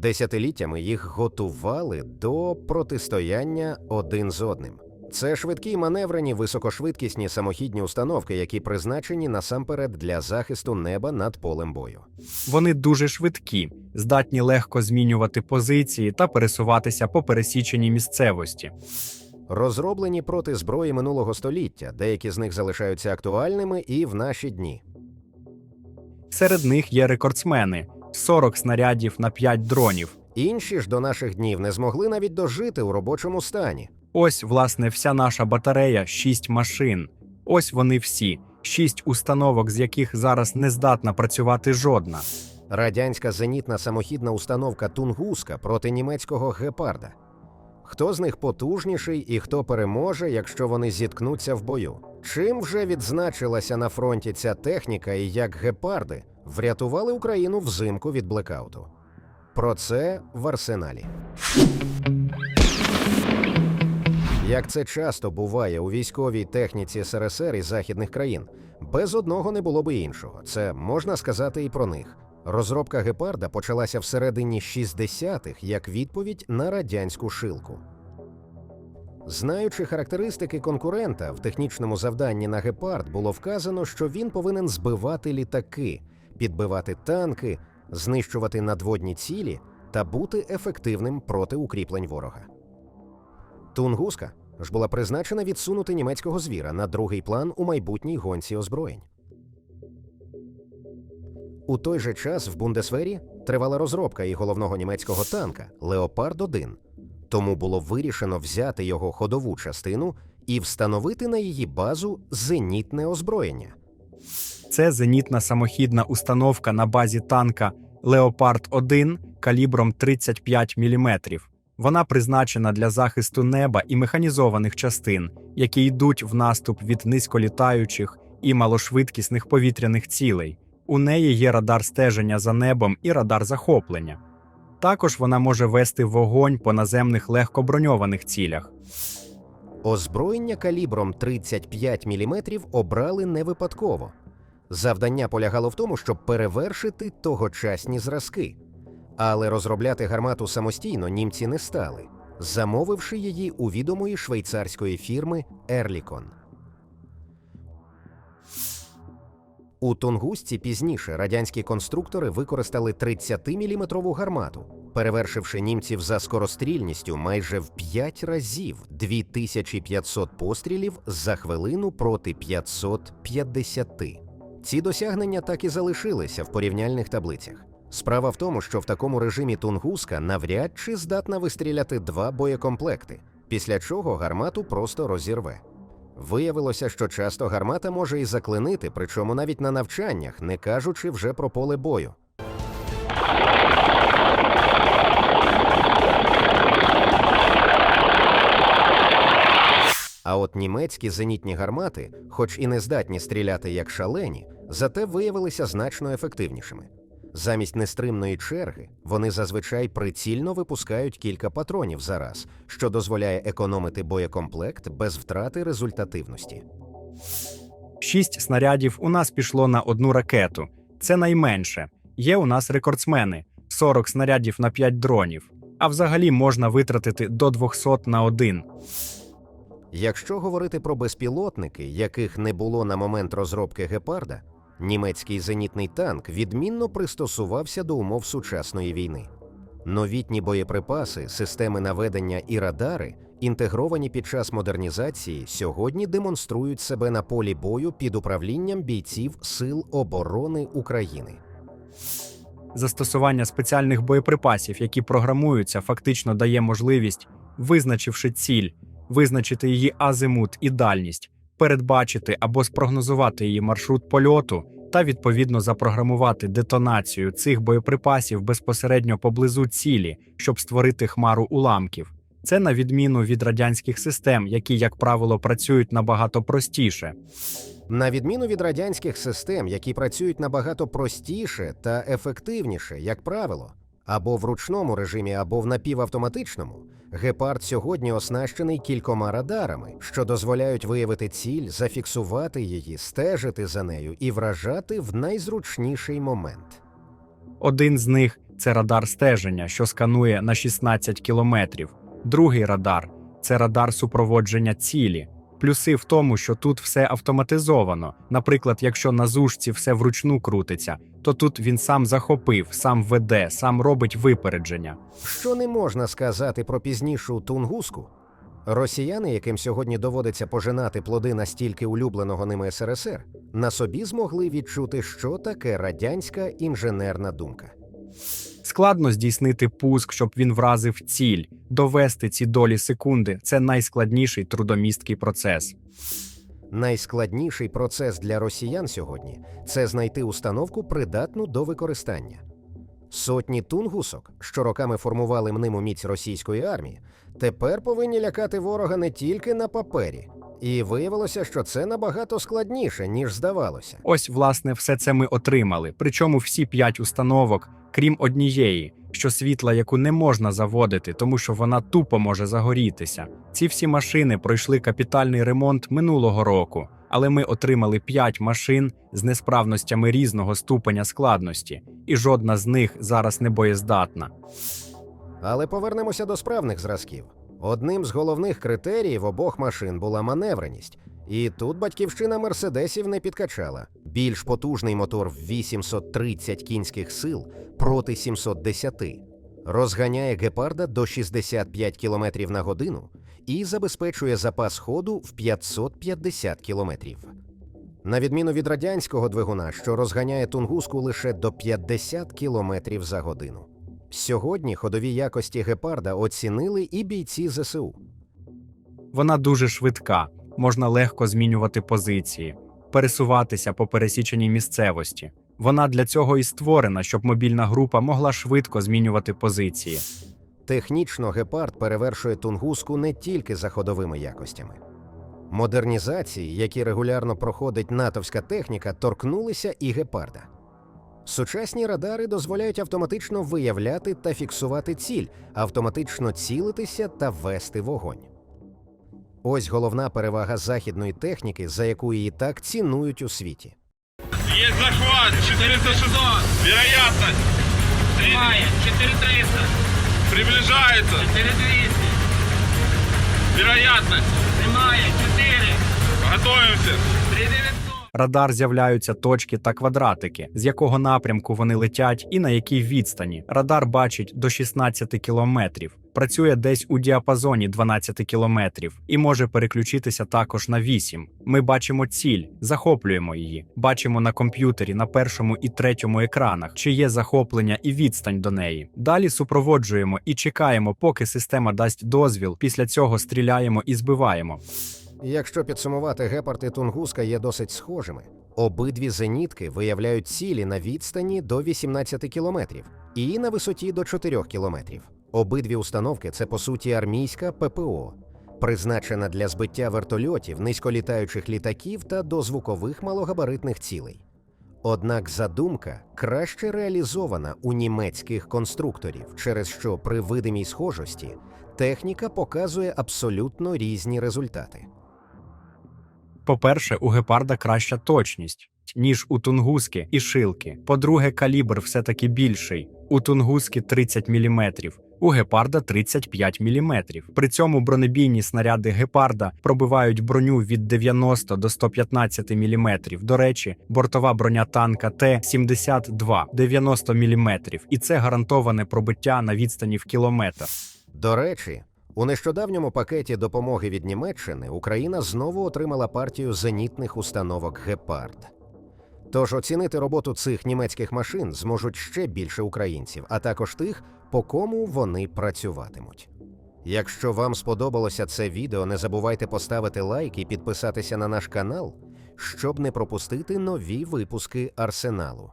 Десятиліттями їх готували до протистояння один з одним. Це швидкі маневрені високошвидкісні самохідні установки, які призначені насамперед для захисту неба над полем бою. Вони дуже швидкі, здатні легко змінювати позиції та пересуватися по пересіченій місцевості. Розроблені проти зброї минулого століття, деякі з них залишаються актуальними і в наші дні. Серед них є рекордсмени 40 снарядів на 5 дронів. Інші ж до наших днів не змогли навіть дожити у робочому стані. Ось, власне, вся наша батарея 6 машин. Ось вони всі, 6 установок, з яких зараз не здатна працювати жодна. Радянська зенітна самохідна установка Тунгуска проти німецького гепарда. Хто з них потужніший і хто переможе, якщо вони зіткнуться в бою? Чим вже відзначилася на фронті ця техніка і як гепарди врятували Україну взимку від блекауту? Про це в арсеналі. Як це часто буває у військовій техніці СРСР і західних країн, без одного не було би іншого. Це можна сказати і про них. Розробка гепарда почалася всередині 60-х як відповідь на радянську шилку. Знаючи характеристики конкурента в технічному завданні на гепард було вказано, що він повинен збивати літаки, підбивати танки, знищувати надводні цілі та бути ефективним проти укріплень ворога. Тунгуска ж була призначена відсунути німецького звіра на другий план у майбутній гонці озброєнь. У той же час в Бундесвері тривала розробка і головного німецького танка Леопард 1 тому було вирішено взяти його ходову частину і встановити на її базу зенітне озброєння. Це зенітна самохідна установка на базі танка Леопард 1 калібром 35 мм. Вона призначена для захисту неба і механізованих частин, які йдуть в наступ від низьколітаючих і малошвидкісних повітряних цілей. У неї є радар стеження за небом і радар захоплення. Також вона може вести вогонь по наземних легкоброньованих цілях. Озброєння калібром 35 мм обрали не випадково. Завдання полягало в тому, щоб перевершити тогочасні зразки. Але розробляти гармату самостійно німці не стали, замовивши її у відомої швейцарської фірми Ерлікон. У Тунгусці пізніше радянські конструктори використали 30-мм гармату, перевершивши німців за скорострільністю майже в 5 разів 2500 пострілів за хвилину проти 550. Ці досягнення так і залишилися в порівняльних таблицях. Справа в тому, що в такому режимі Тунгуска навряд чи здатна вистріляти два боєкомплекти, після чого гармату просто розірве. Виявилося, що часто гармата може і заклинити, причому навіть на навчаннях, не кажучи вже про поле бою. А от німецькі зенітні гармати, хоч і не здатні стріляти як шалені, зате виявилися значно ефективнішими. Замість нестримної черги вони зазвичай прицільно випускають кілька патронів за раз, що дозволяє економити боєкомплект без втрати результативності. Шість снарядів у нас пішло на одну ракету. Це найменше. Є у нас рекордсмени 40 снарядів на 5 дронів. А взагалі можна витратити до 200 на один. Якщо говорити про безпілотники, яких не було на момент розробки гепарда, німецький зенітний танк відмінно пристосувався до умов сучасної війни. Новітні боєприпаси, системи наведення і радари, інтегровані під час модернізації, сьогодні демонструють себе на полі бою під управлінням бійців Сил оборони України. Застосування спеціальних боєприпасів, які програмуються, фактично дає можливість, визначивши ціль, визначити її азимут і дальність, передбачити або спрогнозувати її маршрут польоту та відповідно запрограмувати детонацію цих боєприпасів безпосередньо поблизу цілі, щоб створити хмару уламків. Це на відміну від радянських систем, які, як правило, працюють набагато простіше. На відміну від радянських систем, які працюють набагато простіше та ефективніше, як правило, або в ручному режимі, або в напівавтоматичному, гепард сьогодні оснащений кількома радарами, що дозволяють виявити ціль, зафіксувати її, стежити за нею і вражати в найзручніший момент. Один з них це радар стеження, що сканує на 16 кілометрів. Другий радар це радар супроводження цілі. Плюси в тому, що тут все автоматизовано. Наприклад, якщо на зушці все вручну крутиться, то тут він сам захопив, сам веде, сам робить випередження. Що не можна сказати про пізнішу тунгуску? Росіяни, яким сьогодні доводиться пожинати плоди настільки улюбленого ними СРСР, на собі змогли відчути, що таке радянська інженерна думка. Складно здійснити пуск, щоб він вразив ціль. Довести ці долі секунди це найскладніший трудомісткий процес. Найскладніший процес для росіян сьогодні це знайти установку, придатну до використання. Сотні тунгусок, що роками формували мниму міць російської армії, тепер повинні лякати ворога не тільки на папері. І виявилося, що це набагато складніше, ніж здавалося. Ось, власне, все це ми отримали. Причому всі п'ять установок, крім однієї, що світла, яку не можна заводити, тому що вона тупо може загорітися. Ці всі машини пройшли капітальний ремонт минулого року, але ми отримали п'ять машин з несправностями різного ступеня складності, і жодна з них зараз не боєздатна. Але повернемося до справних зразків. Одним з головних критеріїв обох машин була маневреність, і тут батьківщина мерседесів не підкачала. Більш потужний мотор в 830 кінських сил проти 710 розганяє гепарда до 65 км на годину і забезпечує запас ходу в 550 км. На відміну від радянського двигуна, що розганяє тунгуску лише до 50 км за годину. Сьогодні ходові якості гепарда оцінили і бійці ЗСУ. Вона дуже швидка, можна легко змінювати позиції, пересуватися по пересіченій місцевості. Вона для цього і створена, щоб мобільна група могла швидко змінювати позиції. Технічно гепард перевершує тунгуску не тільки за ходовими якостями. Модернізації, які регулярно проходить натовська техніка, торкнулися і гепарда. Сучасні радари дозволяють автоматично виявляти та фіксувати ціль, автоматично цілитися та вести вогонь. Ось головна перевага західної техніки, за яку її так цінують у світі. Есть захват, 406. Вероятность. Немає, 4300, Приближается. 4200, Вероятность. немає, 4, Готовимся. 3900. Радар з'являються точки та квадратики, з якого напрямку вони летять і на якій відстані. Радар бачить до 16 кілометрів, працює десь у діапазоні 12 кілометрів і може переключитися також на 8. Ми бачимо ціль, захоплюємо її, бачимо на комп'ютері на першому і третьому екранах, чи є захоплення і відстань до неї. Далі супроводжуємо і чекаємо, поки система дасть дозвіл. Після цього стріляємо і збиваємо. Якщо підсумувати, гепард і тунгуска є досить схожими. Обидві зенітки виявляють цілі на відстані до 18 кілометрів і на висоті до 4 кілометрів. Обидві установки це по суті армійська ППО, призначена для збиття вертольотів, низьколітаючих літаків та дозвукових малогабаритних цілей. Однак задумка краще реалізована у німецьких конструкторів, через що при видимій схожості техніка показує абсолютно різні результати. По-перше, у гепарда краща точність, ніж у тунгуски і шилки. По-друге, калібр все-таки більший. У тунгуски 30 мм, у гепарда 35 мм. При цьому бронебійні снаряди гепарда пробивають броню від 90 до 115 мм. До речі, бортова броня танка Т-72 90 мм, і це гарантоване пробиття на відстані в кілометр. До речі, у нещодавньому пакеті допомоги від Німеччини Україна знову отримала партію зенітних установок Гепард. Тож оцінити роботу цих німецьких машин зможуть ще більше українців, а також тих, по кому вони працюватимуть. Якщо вам сподобалося це відео, не забувайте поставити лайк і підписатися на наш канал, щоб не пропустити нові випуски арсеналу.